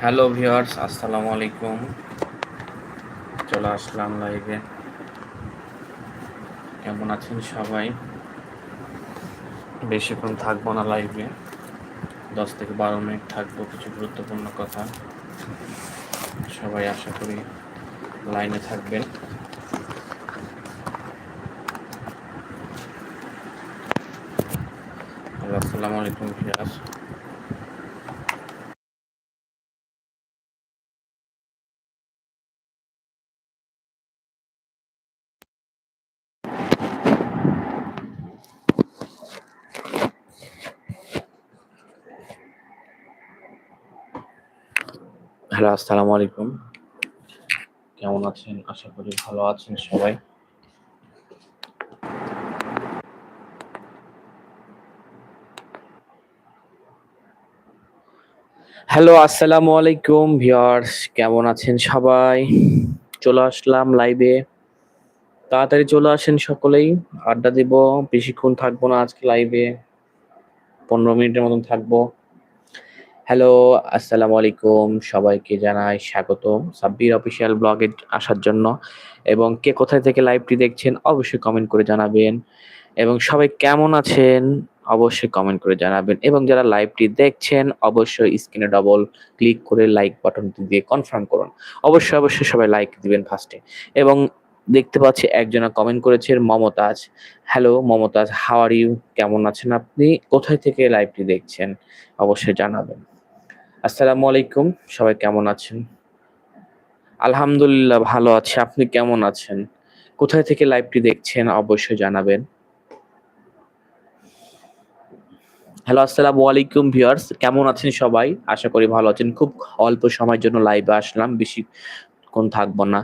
Hello viewers আসসালামু আলাইকুম চলে আসলাম লাইভে কেমন আছেন সবাই? বেশিক্ষণ থাকব না লাইভে দশ থেকে বারো মিনিট থাকব, কিছু গুরুত্বপূর্ণ কথা। সবাই আশা করি লাইনে থাকবেন আসসালামু আলাইকুম ভিউয়ার্স হ্যালো আসসালামু আলাইকুম। কেমন আছেন? আশা করি ভালো আছেন সবাই। হ্যালো, আসসালামু আলাইকুম ভিউয়ার্স, কেমন আছেন সবাই? চলে আসলাম লাইভে তাড়াতাড়ি চলে আসেন সকলেই। আড্ডা দিব, বেশিক্ষণ থাকব না আজকে লাইভে পনেরো মিনিটের মতন থাকব। হ্যালো আসসালামু আলাইকুম। সবাইকে জানাই স্বাগত সাব্বির অফিসিয়াল ব্লগে আসার জন্য। এবং কে কোথায় থেকে লাইভটি দেখছেন, অবশ্যই কমেন্ট করে জানাবেন। এবং সবাই কেমন আছেন? অবশ্যই কমেন্ট করে জানাবেন। এবং যারা লাইভটি দেখছেন, অবশ্যই স্ক্রিনে ডবল ক্লিক করে লাইক বাটনটি দিয়ে কনফার্ম করুন। অবশ্যই অবশ্যই সবাই লাইক দিবেন ফার্স্টে এবং দেখতে পাচ্ছি একজনা কমেন্ট করেছেন Momtaz. Hello Momtaz how are you কেমন আছেন আপনি? কোথায় থেকে লাইভটি দেখছেন? অবশ্যই জানাবেন। আসসালামু আলাইকুম, সবাই কেমন আছেন? আলহামদুলিল্লাহ ভালো আছি, আপনি কেমন আছেন? কোথায় থেকে লাইভটি দেখছেন? অবশ্যই জানাবেন। হ্যালো, আসসালামু আলাইকুম ভিউয়ার্স। কেমন আছেন সবাই? আশা করি ভালো আছেন। খুব অল্প সময়ের জন্য লাইভে আসলাম বেশি কোন থাকব না।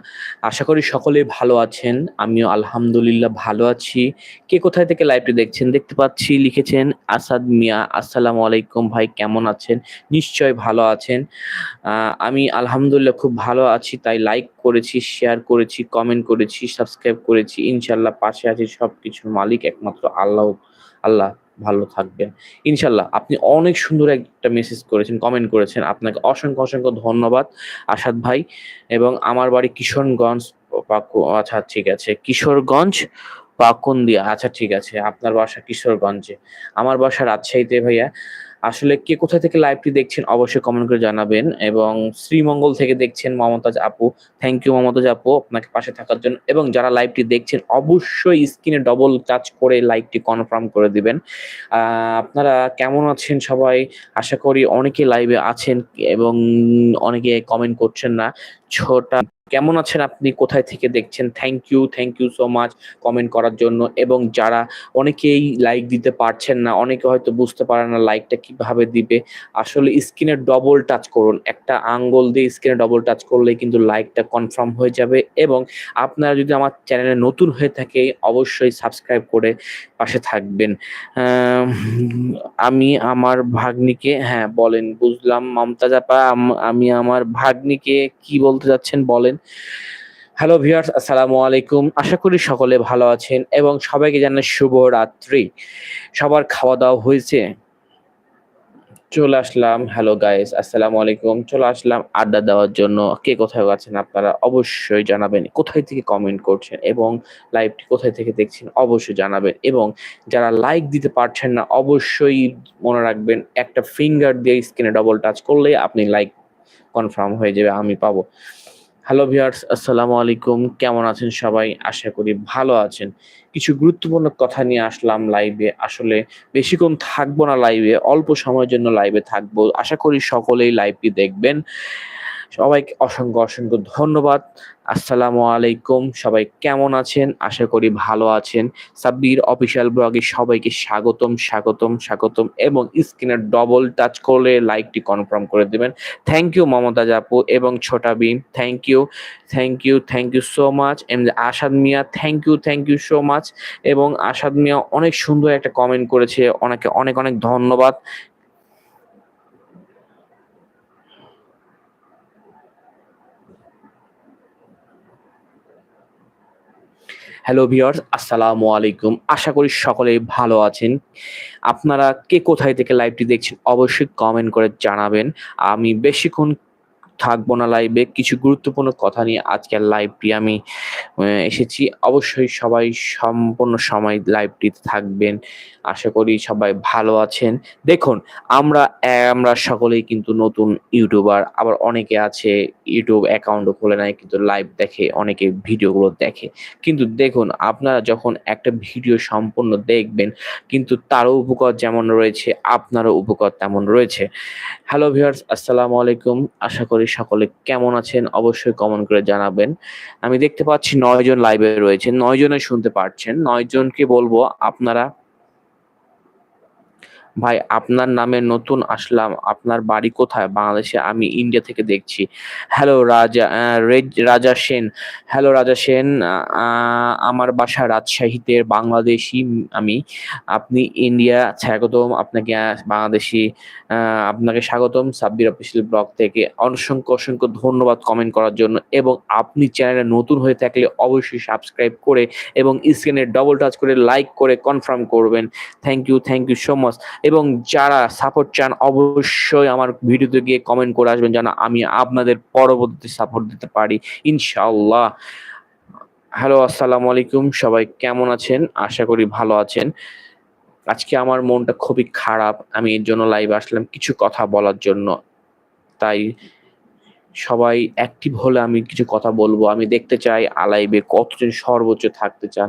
আশা করি সকলে ভালো আছেন, আমিও আলহামদুলিল্লাহ ভালো আছি। কে কোথায় থেকে লাইভটি দেখছেন? দেখতে পাচ্ছি, লিখেছেন আসাদ মিয়া। আসসালামু আলাইকুম ভাই, কেমন আছেন? নিশ্চয় ভালো আছেন। আমি আলহামদুলিল্লাহ খুব ভালো আছি, তাই লাইক করেছি শেয়ার করেছি কমেন্ট করেছি সাবস্ক্রাইব করেছি। ইনশাল্লাহ পাশে আছি সব কিছুর মালিক একমাত্র আল্লাহ আল্লাহ। ভালো থাকবেন। ইনশাল্লাহ আপনি অনেক সুন্দর একটা মেসেজ করেছেন কমেন্ট করেছেন। আপনাকে অসংখ্য অসংখ্য ধন্যবাদ, আসাদ ভাই। এবং আমার বাড়ি কিশোরগঞ্জ আচ্ছা ঠিক আছে, কিশোরগঞ্জ, পাকুন্দিয়া। আচ্ছা ঠিক আছে, আপনার বাসা কিশোরগঞ্জে। আমার বাসা রাজশাহীতে ভাইয়া। আসলে কে কোথা থেকে লাইভটি দেখছেন অবশ্যই কমেন্ট করে জানাবেন এবং শ্রীমঙ্গল থেকে দেখছেন মমতাজ আপু। থ্যাংক ইউ মমতাজ আপু, আপনাকে পাশে থাকার জন্য। এবং যারা লাইভটি দেখছেন, অবশ্যই স্ক্রিনে ডবল টাচ করে লাইভটি কনফার্ম করে দিবেন। আপনারা কেমন আছেন সবাই? আশা করি অনেকে লাইভে আছেন এবং অনেকে কমেন্ট করছেন না। ছোটা কেমন আছেন আপনি? কোথায় থেকে দেখছেন? Thank you thank you so much comment করার জন্য। এবং যারা অনেকেই লাইক দিতে পারছেন না, অনেকে হয়তো বুঝতে পারে না লাইকটা কীভাবে দিবে। আসলে স্ক্রিনে ডবল টাচ করুন। একটা আঙ্গুল দিয়ে স্ক্রিনে ডবল টাচ করলেই কিন্তু লাইকটা কনফার্ম হয়ে যাবে। এবং আপনারা যদি আমার চ্যানেলে নতুন হয়ে থাকে, অবশ্যই সাবস্ক্রাইব করে পাশে থাকবেন। আমি আমার ভাগ্নিকে হ্যাঁ বলেন, বুঝলাম। মমতাজ আপা, আমি আমার ভাগ্নিকে কি বলতে যাচ্ছেন বলেন। হ্যালো ভিউয়ার্স আসসালামু আলাইকুম। আশা করি সকলে ভালো আছেন এবং সবাইকে জানাই শুভ রাত্রি। সবার খাওয়া দাওয়া হয়েছে? চলে আসলাম। হ্যালো গাইস আসসালামু আলাইকুম। চলে আসলাম আড্ডা দেওয়ার জন্য। কে কোথায় আছেন আপনারা অবশ্যই জানাবেন। কোথায় থেকে কমেন্ট করছেন এবং লাইভটি কোথায় থেকে দেখছেন অবশ্যই জানাবেন। এবং যারা লাইক দিতে পারছেন না, অবশ্যই মনে রাখবেন, একটা ফিঙ্গার দিয়ে স্ক্রিনে ডবল টাচ করলে আপনি লাইক কনফার্ম হয়ে যাবে, আমি পাবো। হ্যালো ভিয়ার্স আসসালামু আলাইকুম। কেমন আছেন সবাই? আশা করি ভালো আছেন। কিছু গুরুত্বপূর্ণ কথা নিয়ে আসলাম লাইভে আসলে বেশিক্ষণ থাকব না লাইভে অল্প সময়ের জন্য লাইভে থাকব। আশা করি সকলেই লাইভটি দেখবেন। সবাইকে অসংখ্য অসংখ্য ধন্যবাদ। আসসালামু আলাইকুম। সবাই কেমন আছেন? আশা করি ভালো আছেন। সাব্বির অফিসিয়াল ব্লগে সবাইকে স্বাগতম স্বাগতম স্বাগতম এবং স্ক্রিনে ডবল টাচ করলে লাইকটি কনফার্ম করে দেবেন। থ্যাংক ইউ মমতাজ আপু এবং ছোটা বিন। Thank you thank you thank you so much M Asad Mia thank you thank you so much এবং আসাদ মিয়া অনেক সুন্দর একটা কমেন্ট করেছে। অনেকে অনেক অনেক ধন্যবাদ। হ্যালো ভিওর্স আসসালামু আলাইকুম। আশা করি সকলেই ভালো আছেন। আপনারা কে কোথায় থেকে লাইভটি দেখছেন অবশ্যই কমেন্ট করে জানাবেন। আমি বেশিক্ষণ থাকব না লাইভে কিছু গুরুত্বপূর্ণ কথা নিয়ে আজকের লাইভটি আমি এসেছি। অবশ্যই সবাই সম্পূর্ণ সময় লাইভটিতে থাকবেন। আশা করি সবাই ভালো আছেন। দেখুন, আমরা আমরা সকলেই কিন্তু নতুন ইউটিউবার আবার অনেকে আছে ইউটিউব অ্যাকাউন্টও খুলে নেয় কিন্তু লাইভ দেখে, অনেকে ভিডিওগুলো দেখে। কিন্তু দেখুন, আপনারা যখন একটা ভিডিও সম্পূর্ণ দেখবেন, কিন্তু তারও উপকার যেমন রয়েছে, আপনারও উপকার তেমন রয়েছে। হ্যালো ভিউয়ার্স আসসালামু আলাইকুম। আশা করি সকলে কেমন আছেন? অবশ্যই কমেন্ট করে জানাবেন। আমি দেখতে পাচ্ছি নয়জন লাইভে রয়েছে নয় জনে শুনতে পারছেন। নয়জনকে বলব, আপনারা ভাই, আপনার নামে নতুন আসলাম। আপনার বাড়ি কোথায়? বাংলাদেশে আমি ইন্ডিয়া থেকে দেখছি। হ্যালো রাজা রাজা সেন। হ্যালো রাজা সেন আমার বাসা রাজশাহীতে বাংলাদেশি আমি। আপনি ইন্ডিয়া স্বাগতম আপনাকে বাংলাদেশি আপনাকে স্বাগতম সাব্বির অফিসিয়াল ব্লগ থেকে। অসংখ্য অসংখ্য ধন্যবাদ কমেন্ট করার জন্য। এবং আপনি চ্যানেলে নতুন হয়ে থাকলে অবশ্যই সাবস্ক্রাইব করে এবং স্ক্রিনে ডবল টাচ করে লাইক করে কনফার্ম করবেন। Thank you thank you so much এবং যারা সাপোর্ট চান, অবশ্যই আমার ভিডিওতে গিয়ে কমেন্ট করে আসবেন যেন আমি আপনাদের পরবর্তী সাপোর্ট দিতে পারি। ইনশাআল্লাহ। হ্যালো আসসালামু আলাইকুম। সবাই কেমন আছেন? আশা করি ভালো আছেন। আজকে আমার মনটা খুবই খারাপ। আমি এর জন্য লাইভে আসলাম কিছু কথা বলার জন্য। তাই সবাই অ্যাক্টিভ হলে আমি কিছু কথা বলব। আমি দেখতে চাই আলাইবে কতজন সর্বোচ্চ থাকতে চান।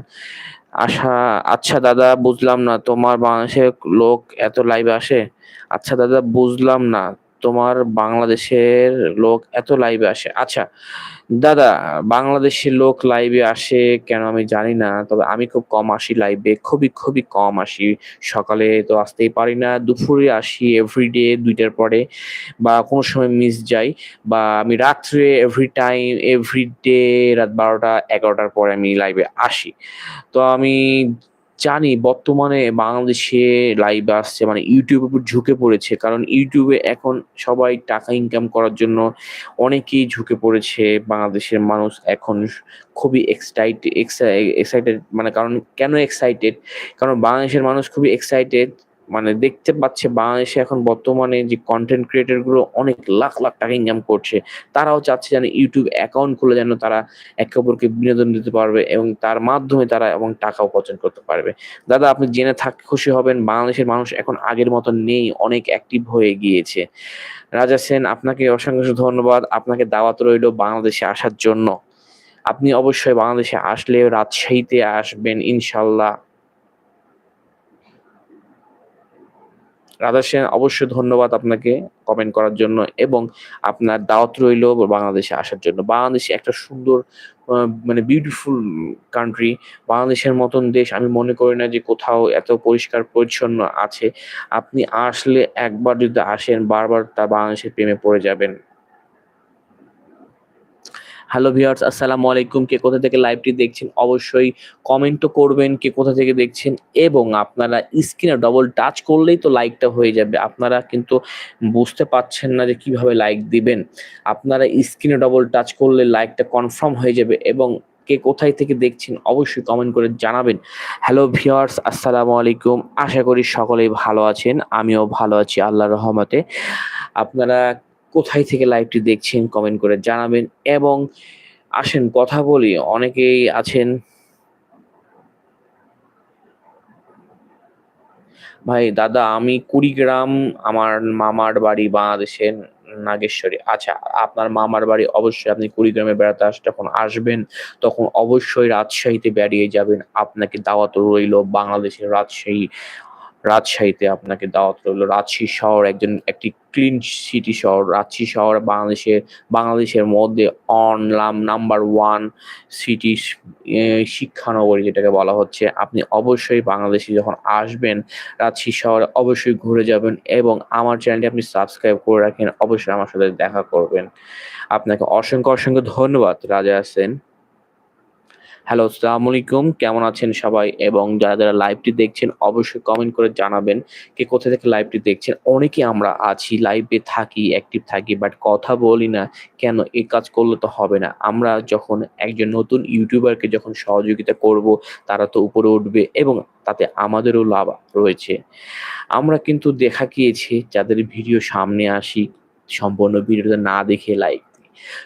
আশা আচ্ছা দাদা, বুঝলাম না, তোমার বাংলাদেশে লোক এত লাইভে আসে? আচ্ছা দাদা, বুঝলাম না, তোমার বাংলাদেশের লোক এত লাইভে আসে? আচ্ছা দাদা বাংলাদেশের লোক লাইভে আসে কেন আমি জানি না, তবে আমি খুব কম আসি লাইভে খুবই খুবই কম আসি। সকালে তো আসতেই পারি না, দুপুরে আসি এভরিডে দুইটার পরে, বা কোনো সময় মিস যাই, বা আমি রাত্রে এভরি টাইম এভরিডে রাত বারোটা, এগারোটার পরে আমি লাইভে আসি। তো আমি জানি বর্তমানে বাংলাদেশে লাইভ আসছে মানে ইউটিউবের উপর ঝুঁকে পড়েছে। কারণ ইউটিউবে এখন সবাই টাকা ইনকাম করার জন্য অনেকেই ঝুঁকে পড়েছে বাংলাদেশের মানুষ এখন খুবই এক্সাইট এক্সাইটেড মানে কারণ কেন এক্সাইটেড কারণ বাংলাদেশের মানুষ খুবই এক্সাইটেড মানে দেখতে পাচ্ছে বাংলাদেশে এখন বর্তমানে যে কন্টেন্ট ক্রিয়েটরগুলো অনেক লাখ লাখ টাকা ইনকাম করছে। তারাও চাচ্ছে যেন ইউটিউব অ্যাকাউন্ট খুলে যেন তারা একে অপরকে বিনোদন দিতে পারবে এবং তার মাধ্যমে তারা এবং টাকা উপার্জন করতে পারবে। দাদা, আপনি জেনে থাক, খুশি হবেন, বাংলাদেশের মানুষ এখন আগের মতো নেই, অনেক অ্যাক্টিভ হয়ে গিয়েছে। রাজা সেন, আপনাকে অসংখ্য ধন্যবাদ। আপনাকে দাওয়াত রইল বাংলাদেশে আসার জন্য। আপনি অবশ্যই বাংলাদেশে আসলে রাজশাহীতে আসবেন, ইনশাল্লাহ। রাধা সেন, অবশ্যই ধন্যবাদ আপনাকে কমেন্ট করার জন্য এবং আপনার দাওয়াত রইল বাংলাদেশে আসার জন্য। বাংলাদেশে একটা সুন্দর মানে বিউটিফুল কান্ট্রি বাংলাদেশের মতন দেশ। আমি মনে করি না যে কোথাও এত পরিষ্কার পরিচ্ছন্ন আছে। আপনি আসলে একবার যদি আসেন, বারবার তা বাংলাদেশের প্রেমে পড়ে যাবেন। হ্যালো ভিউয়ার্স আসসালামু আলাইকুম। কে কোথা থেকে লাইভটি দেখছেন? অবশ্যই কমেন্টও করবেন কে কোথা থেকে দেখছেন এবং আপনারা স্ক্রিনে ডবল টাচ করলেই তো লাইকটা হয়ে যাবে। আপনারা কিন্তু বুঝতে পারছেন না যে কীভাবে লাইক দিবেন। আপনারা স্ক্রিনে ডবল টাচ করলে লাইকটা কনফার্ম হয়ে যাবে এবং কে কোথায় থেকে দেখছেন অবশ্যই কমেন্ট করে জানাবেন। হ্যালো ভিওয়ার্স আসসালামু আলাইকুম। আশা করি সকলেই ভালো আছেন। আমিও ভালো আছি আল্লাহ রহমতে। আপনারা কোথায় থেকে লাইভটি দেখছেন কমেন্ট করে জানাবেন এবং আসেন কথা বলি, অনেকেই আছেন। ভাই, দাদা, আমি কুড়িগ্রাম, আমার মামার বাড়ি বাংলাদেশের নাগেশ্বরী। আচ্ছা আপনার মামার বাড়ি অবশ্যই আপনি কুড়িগ্রামে বেড়াতে আস, যখন আসবেন, তখন অবশ্যই রাজশাহীতে বেরিয়ে যাবেন। আপনাকে দাওয়াত রইল বাংলাদেশের রাজশাহী রাজশাহীতে আপনাকে দাওয়াত রইল। রাজশাহী শহর একজন, একটি ক্লিন সিটি শহর। রাজশাহী শহর বাংলাদেশের বাংলাদেশের মধ্যে অনলাম নাম্বার ওয়ান সিটি শিক্ষানগরী যেটাকে বলা হচ্ছে। আপনি অবশ্যই বাংলাদেশে যখন আসবেন রাজশাহী শহরে অবশ্যই ঘুরে যাবেন এবং আমার চ্যানেলটি আপনি সাবস্ক্রাইব করে রাখেন। অবশ্যই আমার সাথে দেখা করবেন। আপনাকে অসংখ্য অসংখ্য ধন্যবাদ। রাজা আছেন হ্যালো, আসসালামু আলাইকুম। কেমন আছেন সবাই? এবং যারা যারা লাইভটি দেখছেন, অবশ্যই কমেন্ট করে জানাবেন কে কোথা থেকে লাইভটি দেখছেন। অনেকে আমরা আছি লাইভে থাকি অ্যাক্টিভ থাকি বাট কথা বলি না কেন? এই কাজ করলে তো হবে না। আমরা যখন একজন নতুন ইউটিউবারকে যখন সহযোগিতা করব, তারা তো উপরে উঠবে এবং তাতে আমাদেরও লাভ রয়েছে। আমরা কিন্তু দেখা গিয়েছে, যাদের ভিডিও সামনে আসি, সম্পূর্ণ ভিডিওটা না দেখে লাইক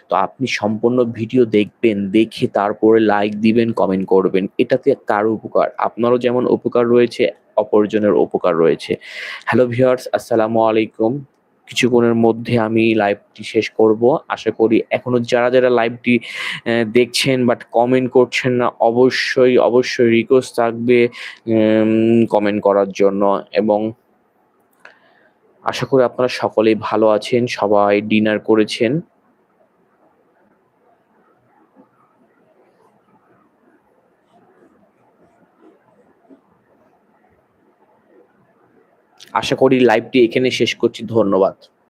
তো আপনি সম্পূর্ণ ভিডিও দেখবেন, দেখে তারপরে লাইক দিবেন কমেন্ট করবেন। এটাতে কার উপকার? আপনারও যেমন উপকার রয়েছে, অপরজনের উপকার রয়েছে। হ্যালো ভিউয়ার্স আসসালামু আলাইকুম। কিছুক্ষণের মধ্যে আমি লাইভটি শেষ করব। আশা করি এখনও যারা যারা লাইভটি দেখছেন বাট কমেন্ট করছেন না, অবশ্যই অবশ্যই রিকোয়েস্ট থাকবে কমেন্ট করার জন্য। এবং আশা করি আপনারা সকলেই ভালো আছেন, সবাই ডিনার করেছেন। আশা করি লাইভটি এখানে শেষ করছি ধন্যবাদ।